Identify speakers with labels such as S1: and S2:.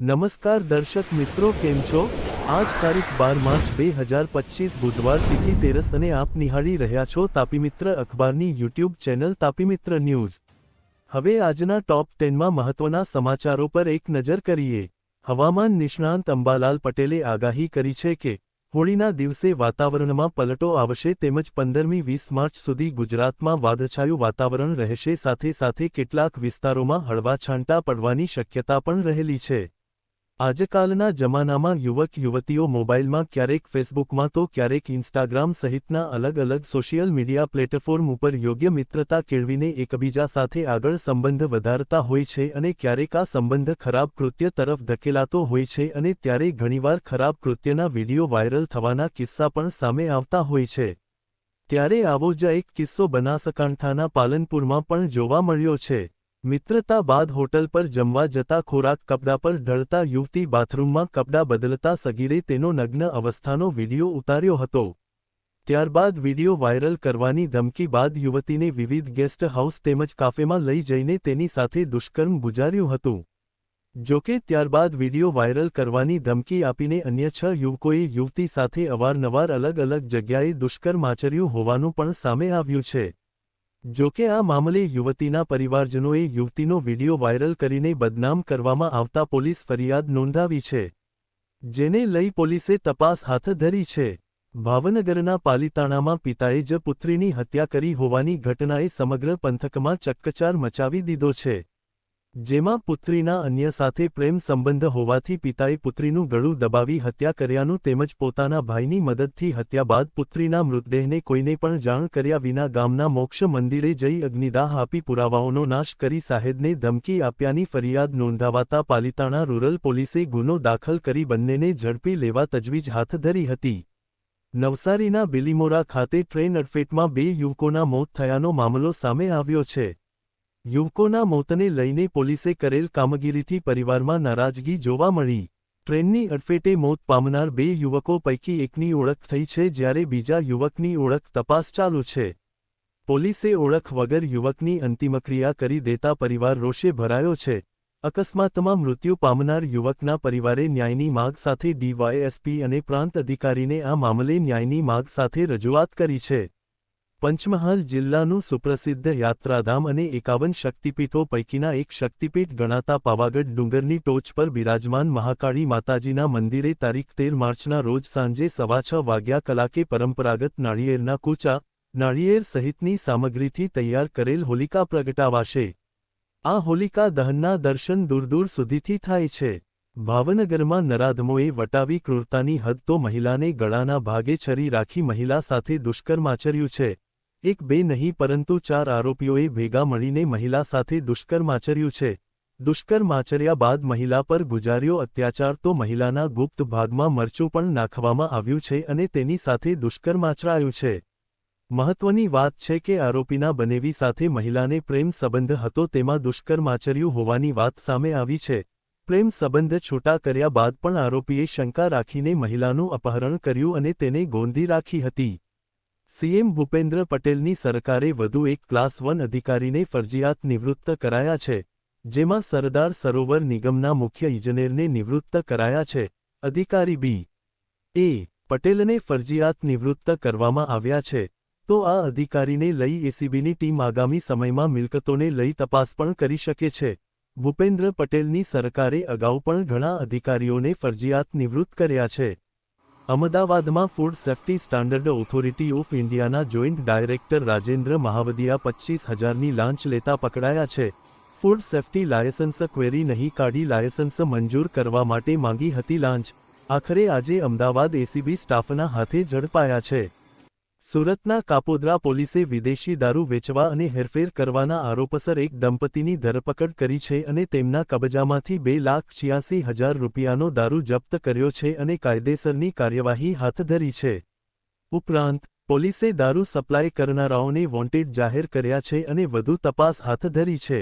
S1: નમસ્કાર દર્શક મિત્રો, કેમ છો? આજ તારીખ બાર માર્ચ બે હજાર પચીસ બુધવાર તિથિ તેરસ અને આપ નિહાળી રહ્યા છો તાપી મિત્ર અખબારની યુટ્યુબ ચેનલ તાપી મિત્ર ન્યૂઝ. હવે આજના ટોપ ટેનમાં મહત્વના સમાચારો પર એક નજર કરીએ. હવામાન નિષ્ણાંત અંબાલાલ પટેલે આગાહી કરી છે કે, હોળીના દિવસે વાતાવરણમાં પલટો આવશે તેમજ પંદરમી વીસ માર્ચ સુધી ગુજરાતમાં વાદળછાયું વાતાવરણ રહેશે સાથે સાથે કેટલાક વિસ્તારોમાં હળવા છાંટા પડવાની શક્યતા પણ રહેલી છે. આજકાલના જમાનામાં યુવક યુવતીઓ મોબાઈલમાં ક્યારેક ફેસબુકમાં તો ક્યારેક ઇન્સ્ટાગ્રામ સહિતના અલગ અલગ સોશિયલ મીડિયા પ્લેટફોર્મ ઉપર યોગ્ય મિત્રતા કેળવીને એકબીજા સાથે આગળ સંબંધ વધારતા હોય છે અને ક્યારેક આ સંબંધ ખરાબ કૃત્ય તરફ ધકેલાતો હોય છે અને ત્યારે ઘણીવાર ખરાબ કૃત્યના વીડિયો વાયરલ થવાના કિસ્સા પણ સામે આવતા હોય છે. ત્યારે આવો જ એક કિસ્સો બનાસકાંઠાના પાલનપુરમાં પણ જોવા મળ્યો છે. મિત્રતા બાદ હોટલ પર જમવા જતા ખોરાક કપડા પર ઢળતા યુવતી બાથરૂમમાં કપડાં બદલતા સગીરે તેનો નગ્ન અવસ્થાનો વીડિયો ઉતાર્યો હતો. ત્યારબાદ વિડિયો વાયરલ કરવાની ધમકી બાદ યુવતીને વિવિધ ગેસ્ટ હાઉસ તેમજ કાફેમાં લઈ જઈને તેની સાથે દુષ્કર્મ ગુજાર્યું હતું. જોકે ત્યારબાદ વિડિયો વાયરલ કરવાની ધમકી આપીને અન્ય છ યુવકોએ યુવતી સાથે અવારનવાર અલગ અલગ જગ્યાએ દુષ્કર્મ આચર્યું હોવાનું પણ સામે આવ્યું છે. જોકે આ મામલે યુવતીના પરિવારજનોએ યુવતીનો વીડિયો વાયરલ કરીને બદનામ કરવામાં આવતા પોલીસ ફરિયાદ નોંધાવી છે, જેને લઈ પોલીસે તપાસ હાથ ધરી છે. ભાવનગરના પાલીતાણામાં પિતાએ જ પુત્રીની હત્યા કરી હોવાની ઘટનાએ સમગ્ર પંથકમાં ચક્કચાર મચાવી દીધો છે. જેમાં પુત્રીના અન્ય સાથે પ્રેમ સંબંધ હોવાથી પિતાએ પુત્રીનું ગળું દબાવી હત્યા કર્યાનું તેમજ પોતાના ભાઈની મદદથી હત્યા બાદ પુત્રીના મૃતદેહને કોઈને પણ જાણ કર્યા વિના ગામના મોક્ષ મંદિરે જઈ અગ્નિદાહ આપી પુરાવાઓનો નાશ કરી સાહેદને ધમકી આપ્યાની ફરિયાદ નોંધાવાતા પાલિતાણા રૂરલ પોલીસે ગુનો દાખલ કરી બંનેને ઝડપી લેવા તજવીજ હાથ ધરી હતી. નવસારીના બિલીમોરા ખાતે ટ્રેન અડફેટમાં બે યુવકોના મોત થયાનો મામલો સામે આવ્યો છે. યુવકોના મોતને લઈને પોલીસે કરેલ કામગીરીથી પરિવારમાં નારાજગી જોવા મળી. ટ્રેનની અડફેટે મોત પામનાર બે યુવકો પૈકી એકની ઓળખ થઈ છે જ્યારે બીજા યુવકની ઓળખ તપાસ ચાલુ છે. પોલીસે ઓળખ વગર યુવકની અંતિમક્રિયા કરી દેતા પરિવાર રોષે ભરાયો છે. અકસ્માતમાં મૃત્યુ પામનાર યુવકના પરિવારે ન્યાયની માગ સાથે ડીવાયએસપી અને પ્રાંત અધિકારીને આ મામલે ન્યાયની માગ સાથે રજૂઆત કરી છે. પંચમહાલ જિલ્લાનું સુપ્રસિદ્ધ યાત્રાધામ અને એકાવન શક્તિપીઠો પૈકીના એક શક્તિપીઠ ગણાતા પાવાગઢ ડુંગરની ટોચ પર બિરાજમાન મહાકાળી માતાજીના મંદિરે તારીખ તેર માર્ચના રોજ સાંજે સવા છ વાગ્યા કલાકે પરંપરાગત નાળિયેરના કૂચા, નાળિયેર સહિતની સામગ્રીથી તૈયાર કરેલ હોલિકા પ્રગટાવાશે. આ હોલિકા દહનના દર્શન દૂર દૂર સુધીથી થાય છે. ભાવનગરમાં નરાધમોએ વટાવી ક્રૂરતાની હદ તો મહિલાને ગળાના ભાગે છરી રાખી મહિલા સાથે દુષ્કર્મ આચર્યું છે. એક બે નહીં પરંતુ ચાર આરોપીઓએ ભેગા મળીને મહિલા સાથે દુષ્કર્મ આચર્યું છે. દુષ્કર્મ આચર્યા બાદ મહિલા પર ગુજાર્યો અત્યાચાર તો મહિલાના ગુપ્ત ભાગમાં મરચું પણ નાખવામાં આવ્યું છે અને તેની સાથે દુષ્કર્મ આચરાયું છે. મહત્વની વાત છે કે આરોપીના બનેવી સાથે મહિલાને પ્રેમ સંબંધ હતો તેમાં દુષ્કર્મ આચર્યું હોવાની વાત સામે આવી છે. પ્રેમ સંબંધ છૂટા કર્યા બાદ પણ આરોપીએ શંકા રાખીને મહિલાનું અપહરણ કર્યું અને તેને ગોંધી રાખી હતી. સીએમ ભૂપેન્દ્ર પટેલની સરકારે વધુ એક ક્લાસ વન અધિકારીને ફરજિયાત નિવૃત્ત કરાયા છે, જેમાં સરદાર સરોવર નિગમના મુખ્ય ઇજનેરને નિવૃત્ત કરાયા છે. અધિકારી બી. એ. પટેલને ફરજિયાત નિવૃત્ત કરવામાં આવ્યા છે. તો આ અધિકારીને લઈ એસીબીની ટીમ આગામી સમયમાં મિલકતોને લઈ તપાસ પણ કરી શકે છે. ભૂપેન્દ્ર પટેલની સરકારે અગાઉ પણ ઘણા અધિકારીઓને ફરજિયાત નિવૃત્ત કર્યા છે. અમદાવાદમાં food safety standard authority of ઇન્ડિયાના જોઈન્ટ ડાયરેક્ટર રાજેન્દ્ર મહાવદિયા પચ્ચીસ હજારની લાંચ લેતા પકડાયા છે. ફૂડ સેફ્ટી લાયસન્સ ક્વેરી નહીં કાઢી લાયસન્સ મંજૂર કરવા માટે માંગી હતી લાંચ. આખરે આજે અમદાવાદ એસીબી સ્ટાફના હાથે ઝડપાયા છે. સુરતના કાપોદ્રા પોલીસે વિદેશી દારૂ વેચવા અને હેરફેર કરવાના આરોપસર એક દંપતીની ધરપકડ કરી છે અને તેમના કબજામાંથી બે લાખ છ્યાસી હજાર રૂપિયાનો દારૂ જપ્ત કર્યો છે અને કાયદેસરની કાર્યવાહી હાથ ધરી છે. ઉપરાંત, પોલીસે દારૂ સપ્લાય કરનારાઓને વોન્ટેડ જાહેર કર્યા છે અને વધુ તપાસ હાથ ધરી છે.